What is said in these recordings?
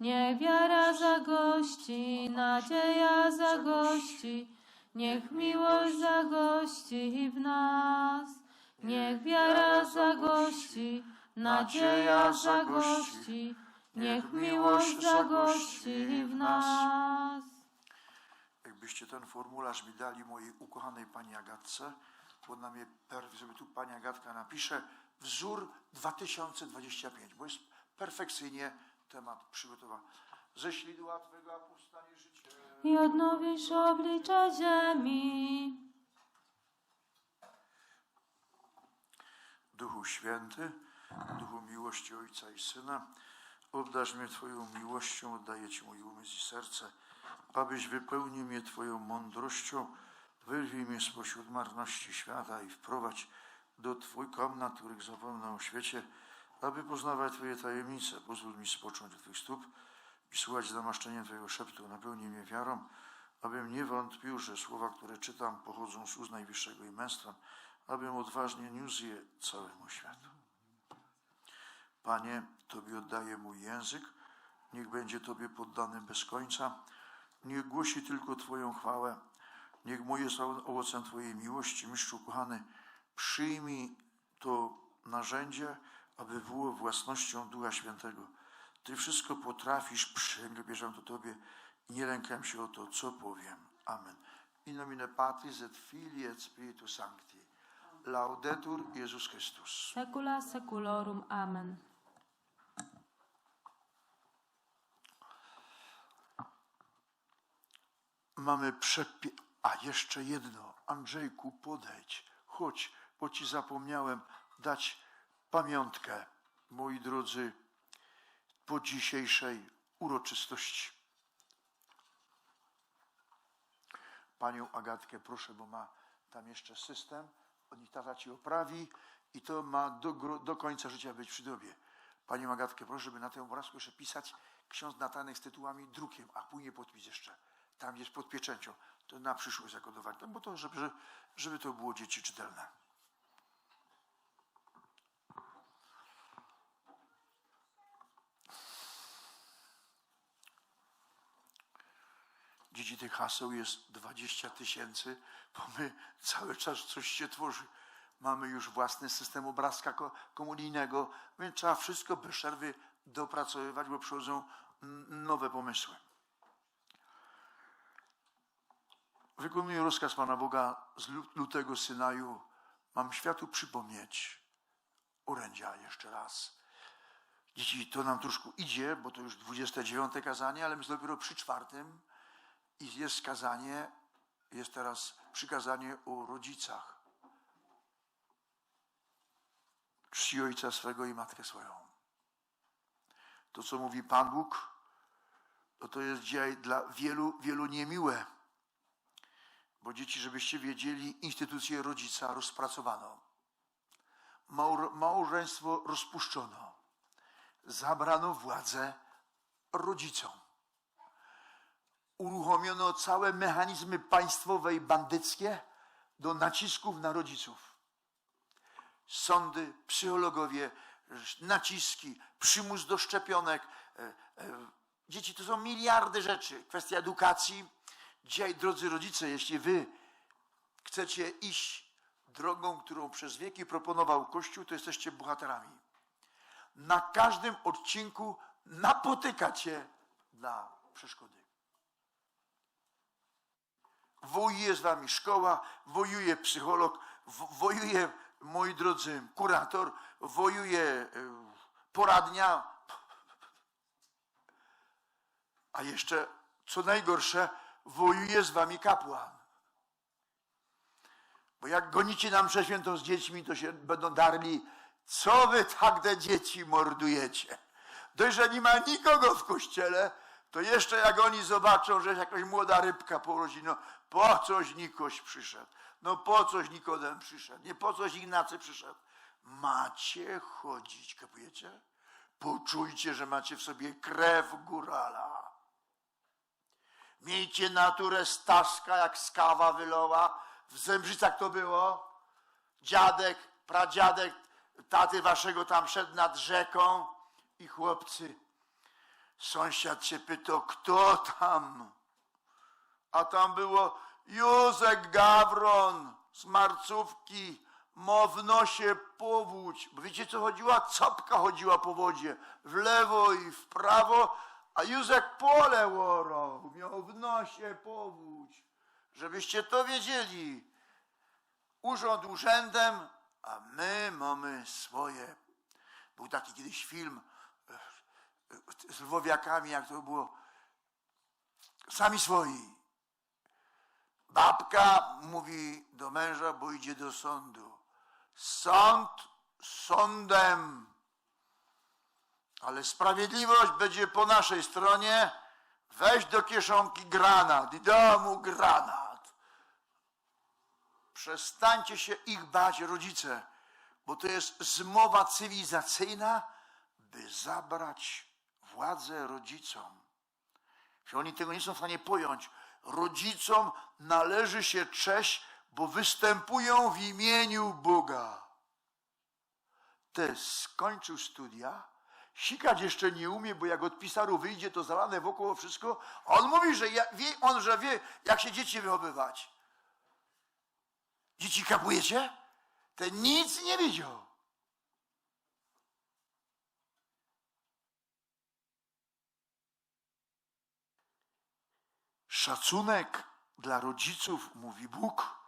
Niech wiara zagości, nadzieja zagości, niech miłość zagości w nas. Niech wiara zagości, nadzieja zagości, niech miłość zagości w nas. Jakbyście ten formularz mi dali mojej ukochanej pani Agatce, bo na mnie żeby tu pani Agatka napisze wzór 2025, bo jest perfekcyjnie temat przygotowany. Ze ślidła Twego powstanie życie. i odnowisz oblicza ziemi. Duchu Święty, Duchu miłości Ojca i Syna, obdarz mnie Twoją miłością, oddaję Ci mój umysł i serce, abyś wypełnił mnie Twoją mądrością, wyrwij mnie spośród marności świata i wprowadź do Twój komnat, których zapomnę o świecie, aby poznawać Twoje tajemnice. Pozwól mi spocząć od Twych stóp i słuchać namaszczeniem Twojego szeptu. Napełnij mnie wiarą, abym nie wątpił, że słowa, które czytam, pochodzą z ust Najwyższego i męstwa, abym odważnie niósł je całemu światu. Panie, Tobie oddaję mój język, niech będzie Tobie poddany bez końca, niech głosi tylko Twoją chwałę, niech moje są owocem Twojej miłości. Mistrzu kochany, przyjmij to narzędzie, aby było własnością Ducha Świętego. Ty wszystko potrafisz, przybierzam to Tobie i nie lękam się o to, co powiem. Amen. In nomine Patris et Filii et Spiritus Sancti. Laudetur Jezus Chrystus. Secula seculorum. Amen. Mamy przepie... A jeszcze jedno. Andrzejku, podejdź. Chodź, bo ci zapomniałem dać pamiątkę, moi drodzy, po dzisiejszej uroczystości. Panią Agatkę proszę, bo ma tam jeszcze system. Oni tata ci oprawi i to ma do, do końca życia być przy tobie. Panią Agatkę proszę, żeby na tym obrazku jeszcze pisać ksiądz Natanek z tytułami drukiem, a później podpis jeszcze. Tam jest pod pieczęcią. To na przyszłość zakodować. No bo to, żeby, żeby to było dzieci czytelne. Dzieci tych haseł jest 20 tysięcy, bo my cały czas coś się tworzy. Mamy już własny system obrazka ko- komunijnego, więc trzeba wszystko bez przerwy dopracowywać, bo przychodzą nowe pomysły. Wykonuję rozkaz Pana Boga z lu- lutego Synaju. Mam światu przypomnieć orędzia jeszcze raz. Dzieci, to nam troszkę idzie, bo to już 29 kazanie, ale my dopiero przy czwartym i jest kazanie, jest teraz przykazanie o rodzicach. Czci ojca swego i matkę swoją. To, co mówi Pan Bóg, to to jest dzisiaj dla wielu, wielu niemiłe. Bo dzieci, żebyście wiedzieli, instytucję rodzica rozpracowano. Małżeństwo rozpuszczono. Zabrano władzę rodzicom uruchomiono całe mechanizmy państwowe i bandyckie do nacisków na rodziców. Sądy, psychologowie, naciski, przymus do szczepionek. E, e, Dzieci to są miliardy rzeczy. Kwestia edukacji. Dzisiaj, drodzy rodzice, jeśli wy chcecie iść drogą, którą przez wieki proponował Kościół, to jesteście bohaterami. Na każdym odcinku napotykacie na przeszkody. Wojuje z wami szkoła, wojuje psycholog, wo- wojuje, moi drodzy, kurator, wojuje e, poradnia. A jeszcze, co najgorsze, wojuje z wami kapłan. Bo jak gonicie nam przeświętą z dziećmi, to się będą darli, co wy tak te dzieci mordujecie. Dość, że nie ma nikogo w kościele, to jeszcze jak oni zobaczą, że jakaś młoda rybka porodzi, no po coś Nikoś przyszedł, no po coś Nikodem przyszedł, nie po coś Ignacy przyszedł. Macie chodzić, kapujecie? Poczujcie, że macie w sobie krew górala. Miejcie naturę Staszka, jak skawa wyloła. W Zembrzycach to było. Dziadek, pradziadek taty waszego tam szedł nad rzeką i chłopcy, sąsiad się pytał, kto tam? A tam było Józek Gawron z Marcówki, mo w nosie powódź. Bo wiecie co chodziła? Copka chodziła po wodzie, w lewo i w prawo, a Józek pole łorał, miał w nosie powódź. Żebyście to wiedzieli. Urząd urzędem, a my mamy swoje. Był taki kiedyś film e, e, z lwowiakami, jak to było. Sami swoi. Babka mówi do męża, bo idzie do sądu. Sąd sądem, ale sprawiedliwość będzie po naszej stronie. Weź do kieszonki granat i domu granat. Przestańcie się ich bać, rodzice, bo to jest zmowa cywilizacyjna, by zabrać władzę rodzicom. Oni tego nie są w stanie pojąć. Rodzicom należy się cześć, bo występują w imieniu Boga. Te skończył studia, sikać jeszcze nie umie, bo jak od pisaru wyjdzie, to zalane wokoło wszystko. On mówi, że ja, wie, on, że wie, jak się dzieci wychowywać. Dzieci kapujecie? Ten nic nie widział. Szacunek dla rodziców, mówi Bóg,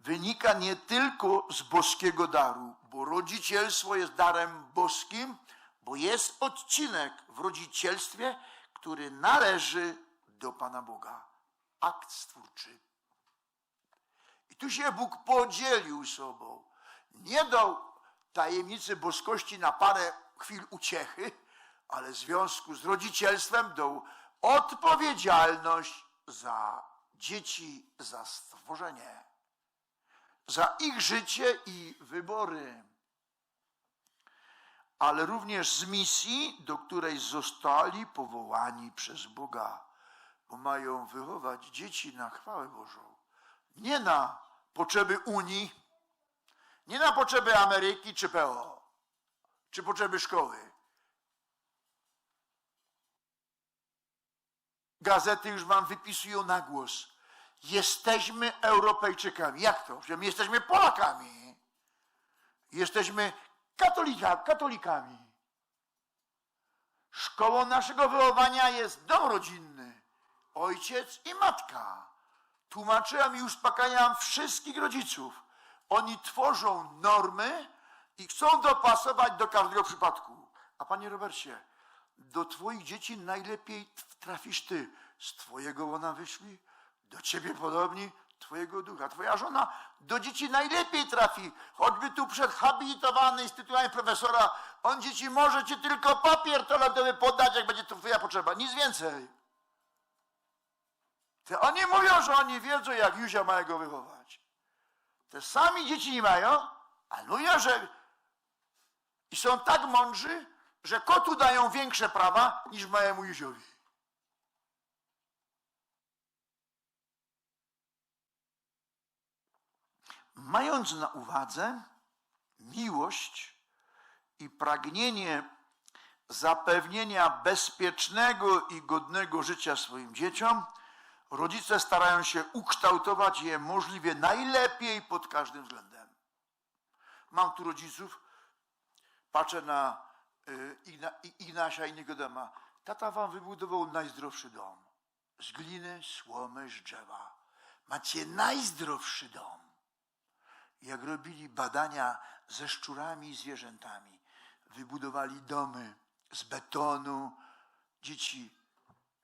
wynika nie tylko z boskiego daru, bo rodzicielstwo jest darem boskim, bo jest odcinek w rodzicielstwie, który należy do Pana Boga. Akt stwórczy. I tu się Bóg podzielił sobą. Nie dał tajemnicy boskości na parę chwil uciechy, ale w związku z rodzicielstwem dał odpowiedzialność za dzieci, za stworzenie, za ich życie i wybory, ale również z misji, do której zostali powołani przez Boga, bo mają wychować dzieci na chwałę Bożą, nie na potrzeby Unii, nie na potrzeby Ameryki czy PO, czy potrzeby szkoły. Gazety już wam wypisują na głos. Jesteśmy Europejczykami. Jak to? Że my jesteśmy Polakami. Jesteśmy katolika, katolikami. Szkołą naszego wychowania jest dom rodzinny. Ojciec i matka. Tłumaczyłem i uspokajam wszystkich rodziców. Oni tworzą normy i chcą dopasować do każdego przypadku. A panie Robercie, do twoich dzieci najlepiej trafisz ty. Z twojego łona wyszli, do ciebie podobni, twojego ducha. Twoja żona do dzieci najlepiej trafi. Choćby tu przed habilitowany z tytułami profesora, on dzieci może ci tylko papier toaletowy podać, jak będzie to twoja potrzeba. Nic więcej. Te oni mówią, że oni wiedzą, jak Józia ma go wychować. Te sami dzieci nie mają, ale mówią, że i są tak mądrzy, że kotu dają większe prawa niż małemu Józiowi. Mając na uwadze miłość i pragnienie zapewnienia bezpiecznego i godnego życia swoim dzieciom, rodzice starają się ukształtować je możliwie najlepiej pod każdym względem. Mam tu rodziców, patrzę na y, Ignasia i Nikodema. Tata wam wybudował najzdrowszy dom. Z gliny, słomy, z drzewa. Macie najzdrowszy dom. Jak robili badania ze szczurami i zwierzętami, wybudowali domy z betonu, dzieci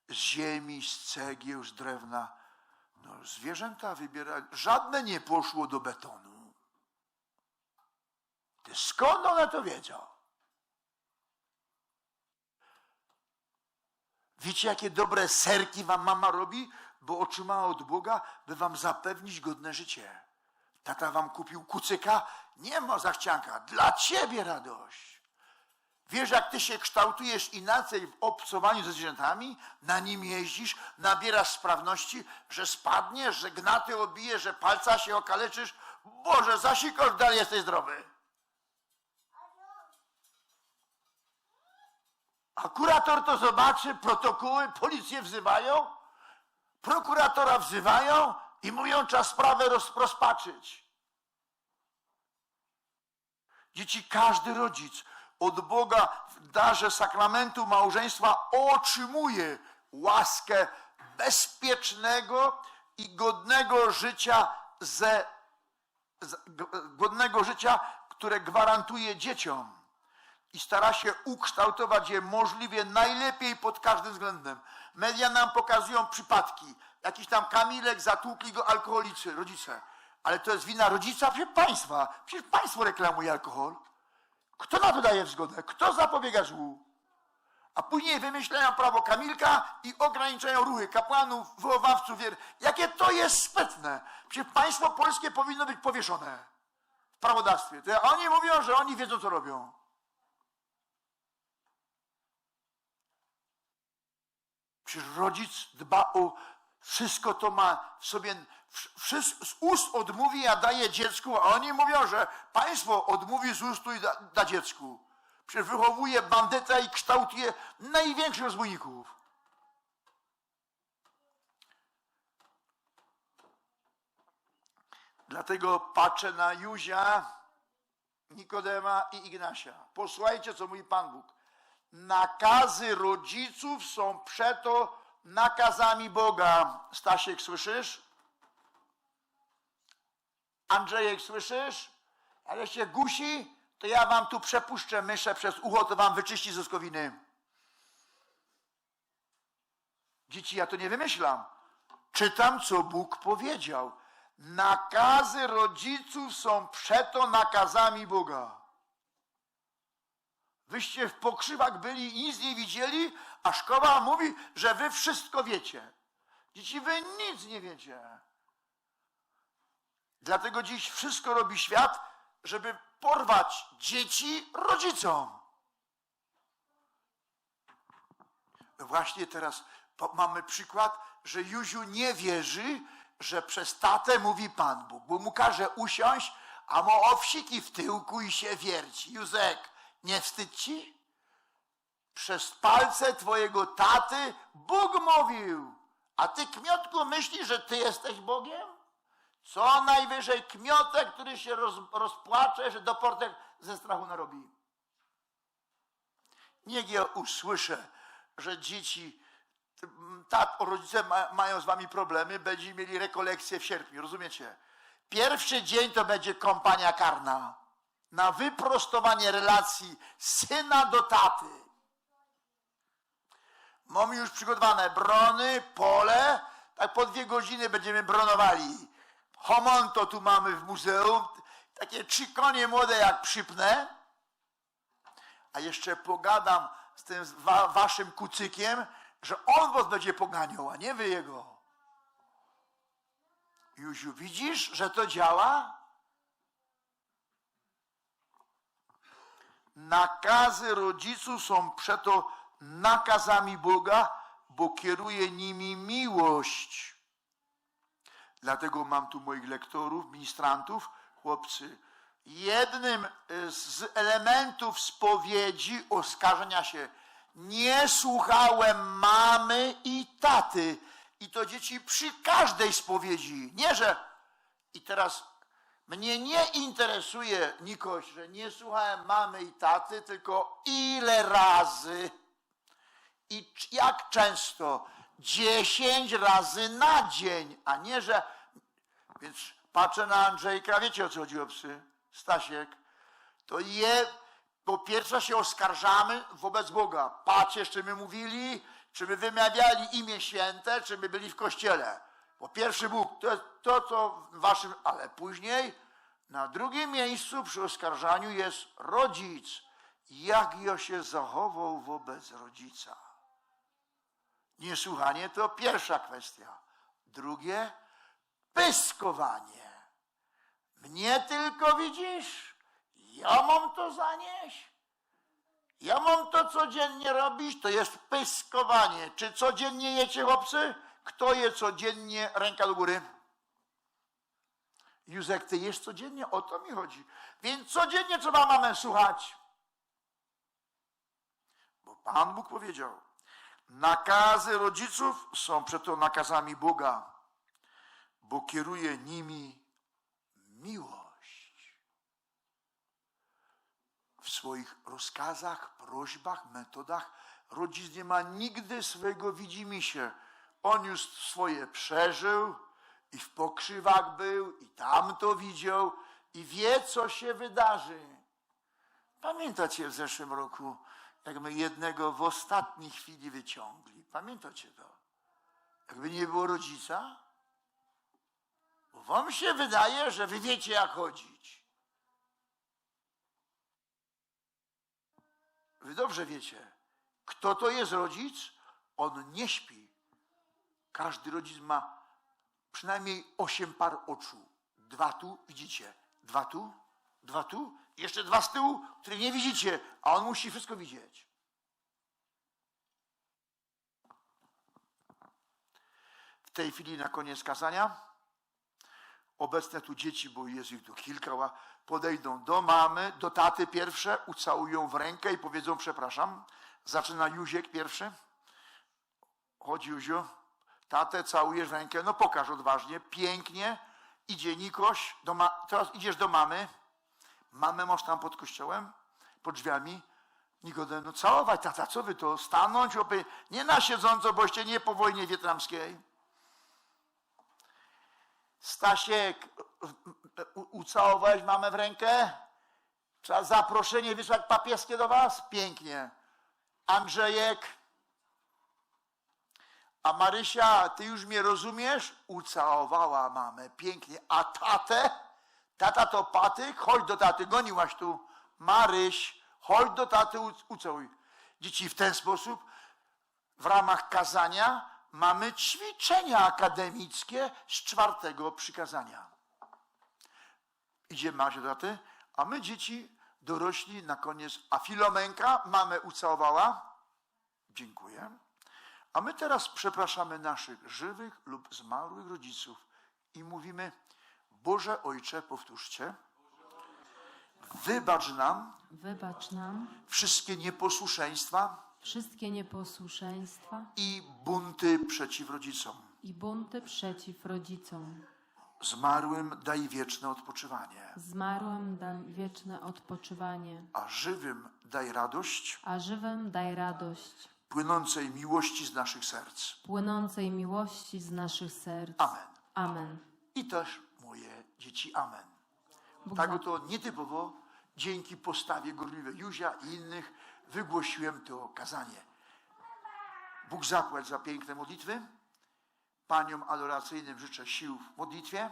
z ziemi, z cegieł, z drewna. No, zwierzęta wybierali. Żadne nie poszło do betonu. Ty skąd one to wiedzą? Wiecie, jakie dobre serki wam mama robi? Bo otrzymała od Boga, by wam zapewnić godne życie. Tata wam kupił kucyka? Nie ma zachcianka. Dla ciebie radość. Wiesz, jak ty się kształtujesz inaczej w obcowaniu ze zwierzętami, na nim jeździsz, nabierasz sprawności, że spadniesz, że gnaty obijesz, że palca się okaleczysz. Boże, zasikasz, dalej jesteś zdrowy. A kurator to zobaczy, protokoły, policję wzywają, prokuratora wzywają, i mówią, trzeba sprawę roz, rozpatrzyć. Dzieci, każdy rodzic od Boga w darze sakramentu małżeństwa otrzymuje łaskę bezpiecznego i godnego życia ze godnego życia, które gwarantuje dzieciom i stara się ukształtować je możliwie najlepiej pod każdym względem. Media nam pokazują przypadki. Jakiś tam Kamilek zatłukli go alkoholicy, rodzice. Ale to jest wina rodzica, przecież państwa. Przecież państwo reklamuje alkohol. Kto na to daje zgodę? Kto zapobiega złu? A później wymyślają prawo Kamilka i ograniczają ruchy kapłanów, wychowawców. wier- Jakie to jest sprytne. Przecież państwo polskie powinno być powieszone w prawodawstwie. To oni mówią, że oni wiedzą, co robią. Przecież rodzic dba o wszystko to ma w sobie, wszy- z ust odmówi, a daje dziecku, a oni mówią, że państwo odmówi z ustu i da, da dziecku. Przecież wychowuje bandyta i kształtuje największych rozbójników. Dlatego patrzę na Józia, Nikodema i Ignasia. Posłuchajcie, co mówi Pan Bóg. Nakazy rodziców są przeto nakazami Boga. Stasiek, słyszysz? Andrzejek, słyszysz? Ale się gusi, to ja wam tu przepuszczę myszę przez ucho, to wam wyczyści ze skowiny. Dzieci, ja to nie wymyślam. Czytam, co Bóg powiedział. Nakazy rodziców są przeto nakazami Boga. Wyście w pokrzywach byli i nic nie widzieli, a szkoła mówi, że wy wszystko wiecie. Dzieci, wy nic nie wiecie. Dlatego dziś wszystko robi świat, żeby porwać dzieci rodzicom. Właśnie teraz mamy przykład, że Józiu nie wierzy, że przez tatę mówi Pan Bóg, bo mu każe usiąść, a mu owsiki w tyłku i się wierci. Józek, nie wstydź ci? Przez palce twojego taty Bóg mówił, a ty kmiotku myślisz, że ty jesteś Bogiem? Co najwyżej kmiotek, który się roz, rozpłacze, że doportek ze strachu narobi. Niech ja usłyszę, że dzieci, tak, rodzice ma, mają z wami problemy, będziecie mieli rekolekcję w sierpniu, rozumiecie? Pierwszy dzień to będzie kompania karna na wyprostowanie relacji syna do taty. Mamy już przygotowane brony, pole, tak po dwie godziny będziemy bronowali. Homonto tu mamy w muzeum, takie trzy konie młode jak przypnę, a jeszcze pogadam z tym wa waszym kucykiem, że on was będzie poganiał, a nie wy jego. Józiu, widzisz, że to działa? Nakazy rodziców są przeto nakazami Boga, bo kieruje nimi miłość. Dlatego mam tu moich lektorów, ministrantów, chłopcy. Jednym y, z elementów spowiedzi oskarżenia się nie słuchałem mamy i taty. I to dzieci przy każdej spowiedzi. Nie, że i teraz mnie nie interesuje, Nikoś, że nie słuchałem mamy i taty, tylko ile razy i jak często? Dziesięć razy na dzień, a nie, że. Więc patrzę na Andrzejka, wiecie o co chodzi o psy? Stasiek. To je, po pierwsze się oskarżamy wobec Boga. Patrzcie, czy my mówili, czy my wymawiali imię święte, czy my byli w kościele. Po pierwszy Bóg, to to, co w waszym, ale później na drugim miejscu przy oskarżaniu jest rodzic. Jak ja się zachował wobec rodzica? Niesłuchanie to pierwsza kwestia. Drugie, pyskowanie. Mnie tylko widzisz? Ja mam to zanieść? Ja mam to codziennie robić? To jest pyskowanie. Czy codziennie jecie chłopcy? Kto je codziennie? Ręka do góry. Józek, ty jesz codziennie? O to mi chodzi. Więc codziennie trzeba mamę słuchać. Bo Pan Bóg powiedział, nakazy rodziców są przeto nakazami Boga, bo kieruje nimi miłość. W swoich rozkazach, prośbach, metodach rodzic nie ma nigdy swojego widzimisię. On już swoje przeżył i w pokrzywach był i tam to widział i wie, co się wydarzy. Pamiętacie w zeszłym roku, jak my jednego w ostatniej chwili wyciągli? Pamiętacie to? Jakby nie było rodzica? Bo wam się wydaje, że wy wiecie, jak chodzić. Wy dobrze wiecie, kto to jest rodzic? On nie śpi. Każdy rodzic ma przynajmniej osiem par oczu. Dwa tu, widzicie? Dwa tu, dwa tu, jeszcze dwa z tyłu, które nie widzicie, a on musi wszystko widzieć. W tej chwili na koniec kazania obecne tu dzieci, bo jest ich tu kilka, podejdą do mamy, do taty pierwsze, ucałują w rękę i powiedzą przepraszam. Zaczyna Józiek pierwszy. Chodź Józiu, tatę całujesz rękę, no pokaż odważnie, pięknie. Idzie Nikoś, do ma- teraz idziesz do mamy. Mamę masz tam pod kościołem, pod drzwiami. Nikodem, no całować, tata, co wy to, stanąć, opy... nie na siedząco, boście nie po wojnie wietnamskiej. Stasiek, ucałowałeś mamę w rękę? Trzeba zaproszenie wysłać papieskie do was? Pięknie. Andrzejek, a Marysia, ty już mnie rozumiesz? Ucałowała mamę pięknie. A tatę? Tata to patyk? Chodź do taty, goniłaś tu. Maryś, chodź do taty, ucałuj. Dzieci w ten sposób w ramach kazania mamy ćwiczenia akademickie z czwartego przykazania. Idzie Masia do taty, a my dzieci dorośli na koniec, a Filomenka mamę ucałowała. Dziękuję. A my teraz przepraszamy naszych żywych lub zmarłych rodziców i mówimy, Boże Ojcze, powtórzcie, wybacz nam Wybacz nam wszystkie nieposłuszeństwa wszystkie nieposłuszeństwa i bunty przeciw rodzicom. i bunty przeciw rodzicom. Zmarłym daj wieczne odpoczywanie, Zmarłym dam wieczne odpoczywanie, a żywym daj radość a żywym daj radość, płynącej miłości z naszych serc. płynącej miłości z naszych serc. Amen. Amen. I też moje dzieci, amen. Bóg Tak oto nietypowo, dzięki postawie gorliwej Józia i innych, wygłosiłem to kazanie. Bóg zapłać za piękne modlitwy. Paniom adoracyjnym życzę sił w modlitwie.